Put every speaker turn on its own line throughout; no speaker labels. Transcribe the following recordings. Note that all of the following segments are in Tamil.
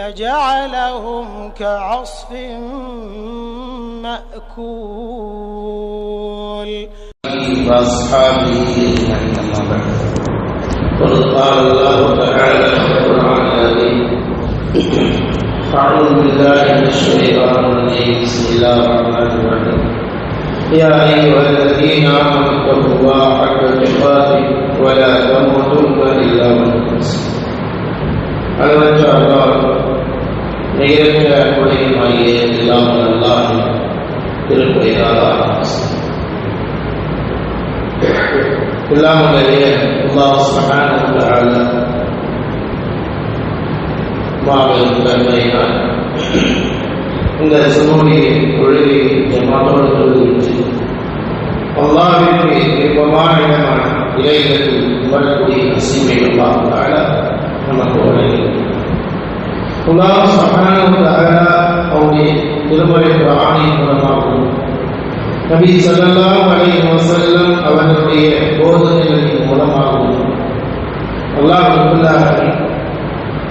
فجعلهم كعصف مأكول.
وأصحابه قل قال الله تعالى في العالمين أعوذ بالله من الشيطان الرجيم. بسم الله الرحمن الرحيم. يا أيها الذين آمنوا اتقوا الله حق تقاته ولا تموتن إلا وأنتم مسلمون. ألا الله நிகரற்ற கொடையுமாகிய எல்லாம் அல்லாஹ் திருப்பெயராக இல்லாமலேயே அல்லாஹ் சுப்ஹானஹு மாபெரும் இந்த சுமூடி ஒழுகை ஜமாத்தோடு தொழுவிச்சு அல்லாஹ்விற்கு விருப்பமான இடமான வரக்கூடிய நமக்கு வழங்கி அல்லாஹ் சுப்ஹானஹு வ தஆலா அவருடைய திருமறை குர்ஆனின் மூலமாகவும் நபி ஸல்லல்லாஹு அலைஹி வஸல்லம் அவர்களுடைய போதனைகளின் மூலமாகவும் அல்லாஹ்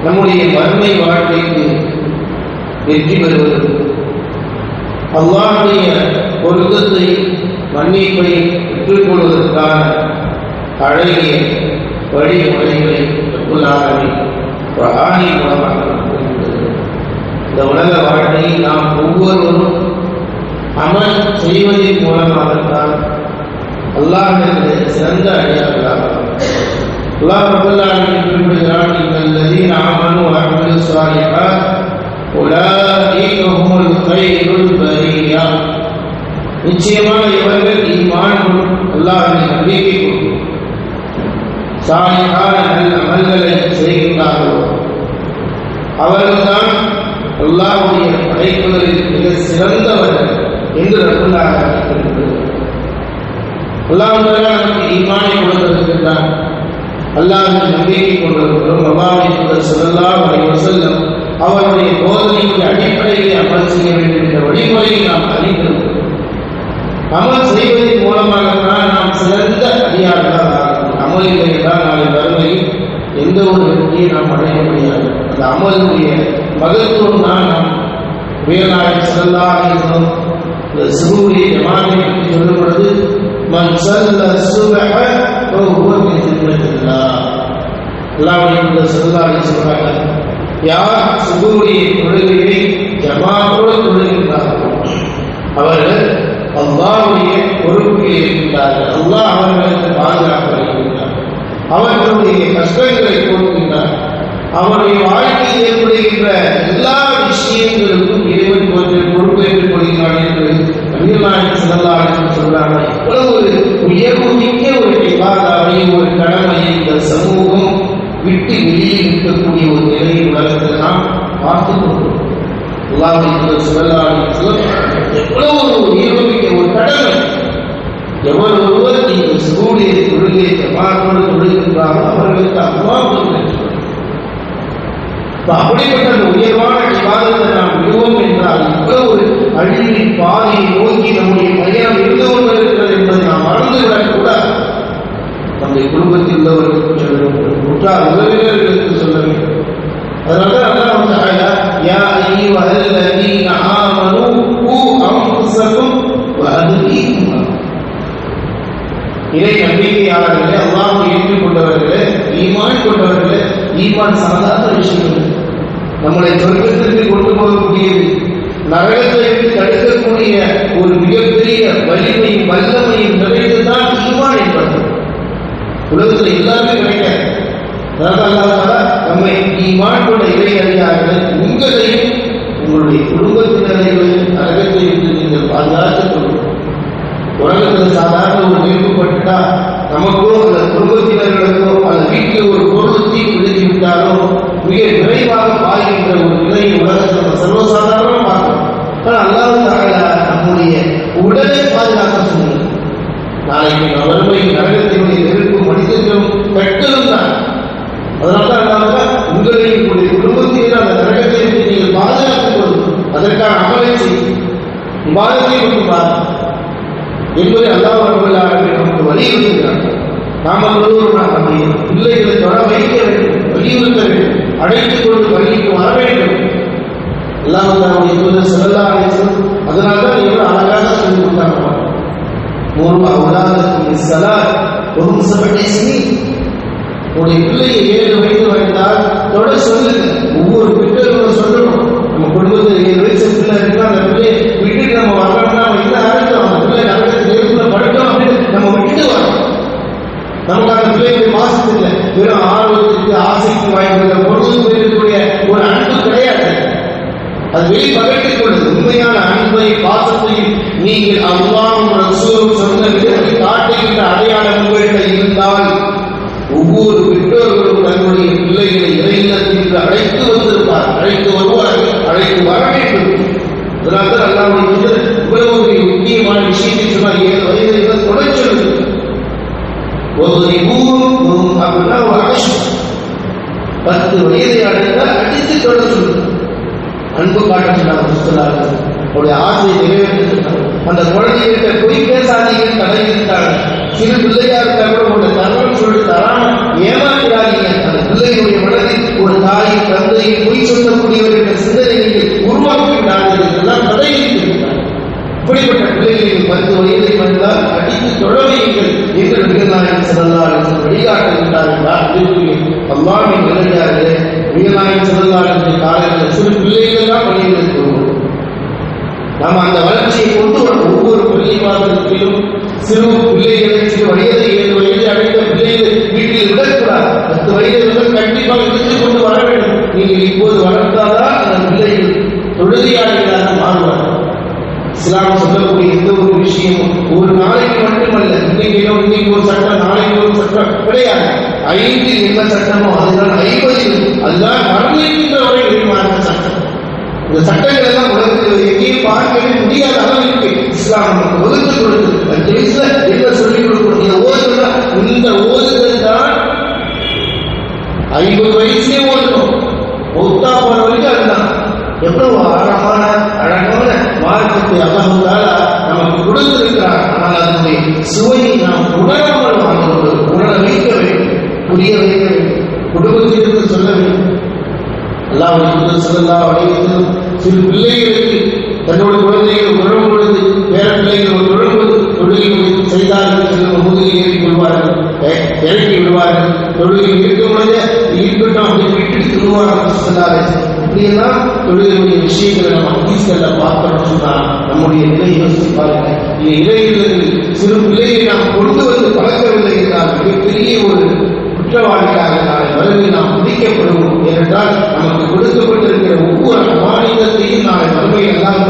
நம்முடைய மறுமை வாழ்க்கைக்கு வெற்றி பெறுவது. அல்லாஹ்வுடைய பொருத்தத்தை மன்னிப்பை பெற்றுக்கொள்வதற்கான அழகிய வழிமுறைகளை ரப்புல்லாஹி குர்ஆனின் மூலமாக இந்த உலக வாழ்க்கையை நாம் ஒவ்வொருவரும் அமல் செய்வதன் மூலமாகத்தான் அல்லாஹிற்கு சிறந்த அடியார்களாக அல்லாஹ் ரபுல்லாஹின் குறிப்பிடுகிறான் நீங்கள் லதீன ஆமனு வஅமிலு ஸாலிஹாத் உலாயிக ஹுமுல் பரியா நிச்சயமாக இவர்கள் ஈமான் கொண்டு நம்பிக்கை கொண்டு சாலிஹான நல்ல அமல்களை செய்கின்றார்களோ? அவர்கள்தான் அல்லாஹ்வுடைய படைப்புகளில் மிக சிறந்தவர்கள் என்று ரப்புல்லாஹ் குறிப்பிடுகிறார் அல்லாஹ் நமக்கு ஈமானை கொடுத்திருக்கின்றான். அல்லாஹ்வின் நம்பிக்கை கொண்டிருக்கிறோம் அல்லாஹ்வின் தூதர் ஸல்லல்லாஹு அவருடைய போதனையின் அடிப்படையிலே அமல் செய்ய வேண்டும் என்ற வழிமுறையை நாம் அறிந்திருக்கிறோம். அமல் செய்வதன் மூலமாகத்தான் நாம் சிறந்த அடியார்களாக ஆகிறோம் அமல் தான் நாளை வறுமையில் எந்த ஒரு வெற்றியை நாம் அடைய முடியாது அந்த அமலுடைய மகத்துவம் தான் நாம் உயர்நாயகம் செல்லாக இந்த சுருடைய ஜமானை பற்றி சொல்லும் பொழுது மன் சல்ல சுபஹ ஃபஹுவ செல்லாக சொல்றாங்க யார் சுபுடைய தொழுகையை ஜமாத்தோடு தொழுகின்றார்களோ அவர்கள் அல்லாஹ்வுடைய பொறுப்பில் இருக்கின்றார்கள் அல்லாஹ் அவர்களுக்கு பாதுகாப்பு அளிக்கின்றார் அவர்களுடைய கஷ்டங்களை போக்குகின்றார் அவருடைய வாழ்க்கையில் ஏற்படுகின்ற எல்லா விஷயங்களுக்கும் இறைவன் போன்ற பொறுப்பேற்றுக் கொள்கிறான் என்று அமீர்நாயகம் செல்லலாம் சொல்றாங்க இவ்வளவு ஒரு உயர்வு மிக்க ஒரு விவாதாவை ஒரு கடமையை இந்த சமூகம் விட்டு வெளியே இருக்கக்கூடிய ஒரு நிலையை உலகத்தில் நாம் பார்த்து கொண்டோம் அல்லாஹ் சொல்லலாம் எவ்வளவு ஒரு உயர்வு மிக்க ஒரு கடமை. எவ்வளவு ஒருவர் நீங்கள் சூரிய தொழுகையை ஜமாத்தோடு தொழுகின்றாரோ அவர்களுக்கு அல்லாஹ் அப்படிப்பட்ட அந்த உயர்வான விவாதத்தை நாம் விடுவோம் என்றால் இவ்வளவு ஒரு அழிவின் பாதையை நோக்கி நம்முடைய பயணம் இருந்து கொண்டிருக்கிறது என்பதை நாம் மறந்துவிடக் கூட நம்முடைய குடும்பத்தில் உள்ளவர்களுக்கு சொல்ல வேண்டும் உற்றார் உறவினர்களுக்கு சொல்ல வேண்டும். அதனால அல்லாஹ் தஆலா யா அய்யுஹல் லதீன ஆமனூ கூ அன்ஃபுஸக்கும் வ அஹ்லீக்கும் நம்பிக்கையாளர்களே அல்லாஹ் ஏற்றுக்கொண்டவர்களே ஈமான் கொண்டவர்களே ஈமான் சாதாரண விஷயங்கள். நம்முடைய சொர்க்கத்திற்கு கொண்டு போகக்கூடியது. நரகத்தை விட்டு தடுக்கக்கூடிய ஒரு மிகப்பெரிய வலிமையும் வல்லமையும் நிறைந்ததுதான் ஈமான் என்பது. உலகத்தில் எல்லாமே கிடைக்காது. நம்மை ஈமான் கொண்ட இறை அறியார்கள் உங்களையும் உங்களுடைய குடும்பத்தினரையும் நரகத்தை விட்டு நீங்கள் பாதுகாத்துக் கொள்ளுங்கள். உலகத்தில் சாதாரண ஒரு நெருப்பு பட்டுட்டா நமக்கோ அல்லது நம்பிக்கை ஒரு பொருள் தீ மிக விரைவாக பாய்கின்ற ஒரு நிலை உலகத்தில் சர்வசாதாரணமாக பார்க்கிறோம் ஆனால் அல்லாவுக்காக நம்முடைய உடலை பாதுகாக்க சொல்லுங்கள் நாளைக்கு வறுமை நரகத்தினுடைய எதிர்ப்பு மனிதர்களும் பெற்றதும் தான். அதனால தான் உங்களுடைய உங்களுடைய குடும்பத்தினர் அந்த நரகத்தை நீங்கள் பாதுகாத்துக் கொள்ளும் அதற்கான அமலை செய்யும் பாரதியை கொண்டு பாருங்கள். என்பதை அல்லாஹ் நமக்கு வலியுறுத்துகிறார். நாம ஒருவரும் நம்முடைய பிள்ளைகளை தொட வைக்க வேண்டும். வலியுறுத்த வேண்டும். அழைத்துக் கொண்டு பள்ளிக்கு வர வேண்டும். எல்லாம் நம்முடைய தூதர் செல்லலாம் அதனால தான் எவ்வளவு அழகாக சொல்லி கொடுத்தாங்க. ஒரு அவலாதற்கு சலாத் ஒரு முசப்பட்டை உடைய பிள்ளையை ஏழு வயது வந்தால் தொட சொல்லுங்க. ஒவ்வொரு பெற்றோர்களும் சொல்லணும் நம்ம குடும்பத்தில் ஏழு வயசு பிள்ளை இருக்கா அந்த பிள்ளையை விட்டுட்டு நம்ம வரணும்னா அவன் என்ன அர்த்தம் அந்த பிள்ளை நரகத்தில் நெருப்புல படுத்தோம் அப்படின்னு நம்ம விட்டுட்டு வரோம் நமக்கு அந்த பிள்ளைகளுடைய மாசத்து இல்லை வெறும் ஆர்வத்துக்கு ஆசைக்கு வாய்ப்புள்ள பொழுது இருக்கக்கூடிய ஒரு அன்பு கிடையாது அது வெளி பகட்டுக் கொள்ளுது உண்மையான அன்பை பாசத்தையும் நீங்கள் அல்லாவும் ரசூலும் சொன்ன விதத்தை காட்டுகின்ற அடையாளம் உங்களிடம் இருந்தால் ஒவ்வொரு பெற்றோர்களும் தங்களுடைய பிள்ளைகளை இறையினத்திற்கு அழைத்து வந்திருப்பார் அழைத்து வருவார் அழைத்து வர வேண்டும் முதலாவது அல்லாமல் தூதர் இவ்வளவு முக்கியமான விஷயத்தை சொன்னால் ஏழு வயதில் இருந்து தொடர் சொல்லுது ஒரு ஊரும் அப்படின்னா ஒரு அவசியம் பத்து வயதை அடைந்தால் அடித்து தொடர் சொல்லுது அன்பு காட்ட சொன்னாங்க சொன்னாங்க அவருடைய ஆசையை நிறைவேற்றிருக்காங்க அந்த குழந்தைகிட்ட பொய் பேசாதீங்க இருந்தாங்க சிறு பிள்ளையா இருந்தா கூட உங்களை தரணும் சொல்லிட்டு தராம ஏமாற்றாதீங்க அந்த பிள்ளைகளுடைய மனதில் ஒரு தாய் தந்தை பொய் சொல்லக்கூடியவர் என்ற சிந்தனை நீங்கள் உருவாக்கி விடாதீர்கள் இதெல்லாம் தடையிருக்கிறார் இப்படிப்பட்ட பிள்ளைகளை பத்து வயதை வந்தால் அடித்து தொழவையுங்கள் என்று நபிகள்நாயகம் செல்லலாம் வழிகாட்டுகின்றார்கள் அதற்குரிய அல்லாவின் நிலையார்களே சிறந்தார் என்ற காலங்களில் சிறு பிள்ளைகள் தான் பணிகளுக்கு வருவோம் நாம் அந்த வளர்ச்சியை கொண்டு வர ஒவ்வொரு பள்ளி மாதத்திலும் சிறு பிள்ளைகளை சிறு வயது ஏழு வயது அடைந்த பிள்ளைகள் வீட்டில் விடக்கூடாது. பத்து வயது முதல் கண்டிப்பாக இருந்து கொண்டு வர வேண்டும். நீங்கள் இப்போது வளர்த்தாதான் அந்த பிள்ளைகள் தொழுதியாளர்களாக மாறுவார்கள். இஸ்லாம் சொல்லக்கூடிய எந்த ஒரு விஷயமும் ஒரு நாளைக்கு மட்டுமல்ல. இன்னைக்கு இன்னைக்கு ஒரு சட்டம் நாளைக்கு ஒரு சட்டம் கிடையாது. ஐந்து என்ன சட்டமோ அதுதான் ஐம்பது அதுதான் மரணிக்கின்றவரை வரை சட்டம். இந்த சட்டங்கள் எல்லாம் உலகத்தில் எங்கேயும் பார்க்கவே முடியாத அளவிற்கு இஸ்லாம் நமக்கு வகுத்து கொடுத்து அஞ்சு வயசுல என்ன சொல்லிக் கொடுக்கணும்? இந்த ஓதுதல் இந்த ஓதுதல் தான் ஐம்பது வயசுலேயே ஓதணும். ஒத்தா போன வரைக்கும் அதுதான். எவ்வளவு ஆழமான அழகான மார்க்கத்தை அல்லாஹால நமக்கு கொடுத்திருக்கிறார். ஆனால் அதனுடைய சுவையை நாம் உணராமல் வாங்க உணர வைக்க புரிய வைக்க வேண்டும் குடும்பத்திற்கு சொல்ல வேண்டும் அல்லாஹ் சொல்லலாம் அனைவரும் சிறு பிள்ளைகளுக்கு தன்னுடைய குழந்தைகள் உணரும் கொடுத்து பேர பிள்ளைகள் உணரும் பொழுது தொழுகை செய்தார்கள் செல்லும் முதுகை ஏறி கொள்வார்கள். இறக்கி விடுவார்கள். தொழுகை இருக்கும் பொழுதே இருக்கட்டும் அப்படின்னு விட்டுட்டு திருவாரூர் சொன்னார்கள் இப்படியெல்லாம் தொழிலுடைய விஷயங்களை நம்ம ஹதீஸ்கள்ல பார்க்கணும்னு சொன்னா நம்முடைய நிலை யோசித்து பாருங்க. இந்த இளைஞர்கள் சிறு பிள்ளையை நாம் கொண்டு வந்து பழக்கவில்லை என்றால் மிகப்பெரிய ஒரு குற்றவாளிகளாக நாளை வறுமை நாம் பிடிக்கப்படுவோம் ஏனென்றால் நமக்கு கொடுக்கப்பட்டிருக்கிற ஒவ்வொரு அமானிதத்தையும் நாளை வறுமை எல்லாம்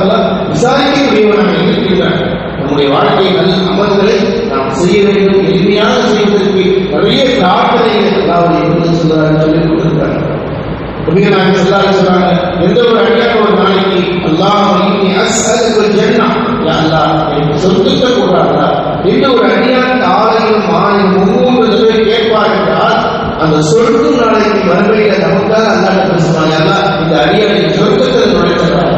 விசாரிக்கக்கூடியவனாக இருக்கின்றான். நம்முடைய வாழ்க்கை நல்ல அமல்களை நாம் செய்ய வேண்டும். எளிமையாக செய்வதற்கு நிறைய பிரார்த்தனைகள் அதாவது என்று சொல்றாரு சொல்லிக் கொடுத்திருக்கிறார் நபிகளாக சொல்லாத சொல்றாங்க எந்த ஒரு அடியான ஒரு நாளைக்கு அல்லாஹ் அஸ்அலுக்கு ஜன்னா. யா அல்லாஹ் எனக்கு சொத்துக்க கூடாதா எந்த ஒரு அடியான் காலையும் மாலையும் ஒவ்வொரு அந்த சொர்க்கும் நாளைக்கு மறுமையில நமக்காக அல்லாஹ் பேசுவாங்க அல்லாஹ் இந்த அடியானை சொர்க்கத்தில் நுழைச்சாங்க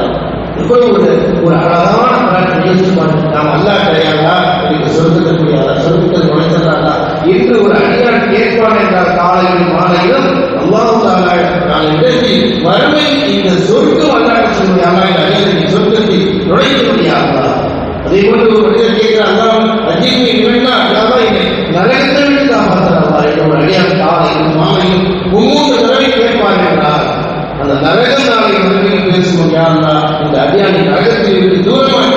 இவ்வளவு ஒரு ஒரு அழகான பாராட்டு நிகழ்ச்சி நாம் அல்லா கிடையாதா எனக்கு சொர்க்கத்தில் முடியாதா சொர்க்கத்தில் நுழைச்சிடறாங்களா? என்று ஒரு அடியான் கேட்பான் என்றால் காலையிலும் மாலையிலும் அல்லாஹ் நான் இடத்தில் வறுமை இந்த சொர்க்கம் அல்லாட சொல்லுவாங்க இந்த அடியானை சொர்க்கத்தில் நுழைக்க முடியாதா? அதே போன்று ஒரு மனிதர் கேட்கிறார் அல்லாஹ் அஜீமை நிகழ்ந்தா அல்லாஹ் என்னை நரகத்தை விட்டு காப்பாற்றுறாங்களா என்று ஒரு அடியான் காலையிலும் மாலையிலும் மூன்று தடவை கேட்பார் என்றார். அந்த நரக நாளை மறுமையில் பேசுவோம் யாருன்னா இந்த அடியானை நரகத்தில் இருந்து தூரமாக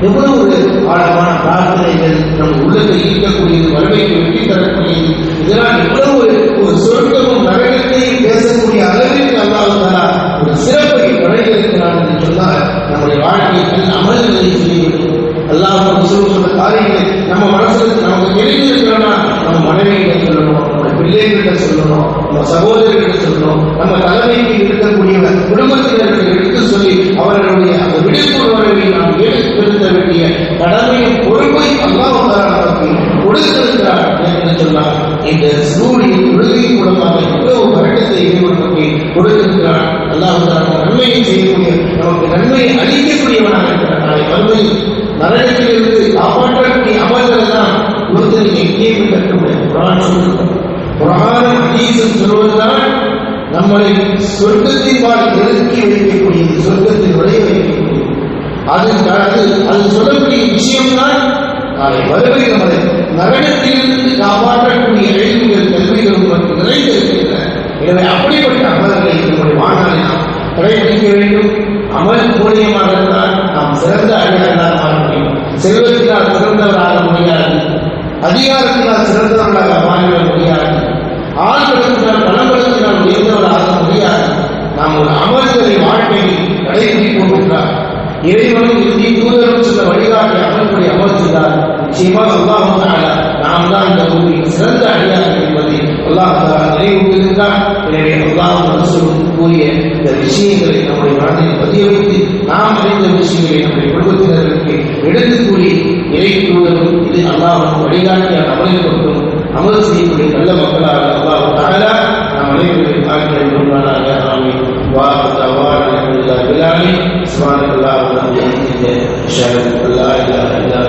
எவ்வளவு ஒரு ஆழமான பிரார்த்தனைகள் நம் உள்ளத்தில் ஈர்க்கக்கூடியது வறுமைக்கு வெற்றி தரக்கூடியது இதனால் எவ்வளவு ஒரு ஒரு சொர்க்கமும் நரகத்தையும் பேசக்கூடிய அளவிற்கு அல்லாஹ் ஒரு சிறப்பை வழங்கியிருக்கிறான் என்று சொன்னால் நம்முடைய வாழ்க்கையில் அமல்களை செய்ய வேண்டும் அல்லாஹ் ரசூல் சொன்ன காரியங்களை நம்ம மனசுல நமக்கு தெரிந்திருக்கிறோம்னா நம்ம மனைவியிட்ட சொல்லணும் நம்ம பிள்ளைகிட்ட சொல்லணும் நம்ம சகோதரர்கிட்ட சொல்லணும் நம்ம தலைமைக்கு இருக்கக்கூடிய குடும்பத்தினருக்கு எடுத்து சொல்லி அவர்களுடைய அந்த விழிப்புணர்வை நாம் ஏற்படுத்த வேண்டிய நன்மையை அளிக்கக்கூடியவனாக இருக்கிறான் நாளை மறுமையில் நரகத்திலிருந்து காப்பாற்றக்கூடிய அமல்கள் தான் ஒருத்தர் எங்கேயும் கற்க முடியாது குரான் சொல்லுங்கள் குரானும் ஹதீஸும் சொல்வதுதான் நம்மளை சொர்க்கத்தின் பால் நெருக்கி வைக்கக்கூடியது சொர்க்கத்தில் நுழைய வைக்கக்கூடியது. அது அது அது சொல்லக்கூடிய விஷயம்தான் நாளை மறுபடி நம்மளை நரகத்திலிருந்து காப்பாற்றக்கூடிய எழுதுகள் கல்விகளும் நமக்கு நிறைந்திருக்கின்றன. எனவே அப்படிப்பட்ட அமல்களை நம்முடைய வாழ்நாளை நாம் கடைபிடிக்க வேண்டும். அமல் மூலியமாக இருந்தால் நாம் சிறந்த அடியார்களாக மாற முடியும். செல்வத்தினால் சிறந்தவராக முடியாது. அதிகாரத்தினால் சிறந்தவர்களாக மாறிவிட முடியாது. ஆண்களுக்கினால் பணங்களுக்கினால் உயர்ந்தவராக முடியாது. நாம் ஒரு அமல்களை வாழ்க்கையை கடைபிடிப்போம் என்றால் இறைவனும் இறுதி தூதரும் சில வழிகாட்டி அமல்படி அமல் நிச்சயமாக அல்லாஹ் தஆலா நாம் தான் இந்த பூமியில் சிறந்த அடியார்கள் என்பதை அல்லாஹ் தஆலா நினைவூட்டுகின்றார் எனவே அல்லாஹ் ரசூலும் கூறிய இந்த விஷயங்களை நம்முடைய மனதில் பதிய வைத்து நாம் அறிந்த விஷயங்களை நம்முடைய குடும்பத்தினர்கள் எடுத்து கூறி இறை இது அல்லாஹ் வழிகாட்டிய அமலில் கொண்டும் அமல் செய்யக்கூடிய நல்ல மக்களாக அல்லாஹ் தஆலா நாம் அனைவரையும் ஆக்கிய முன்னாளாக ஆமீன். வாஹ் தவான இல்லா பிலாலி அல்லாஹ் வ அல்லாஹ் அஷ்ஹது அன் லா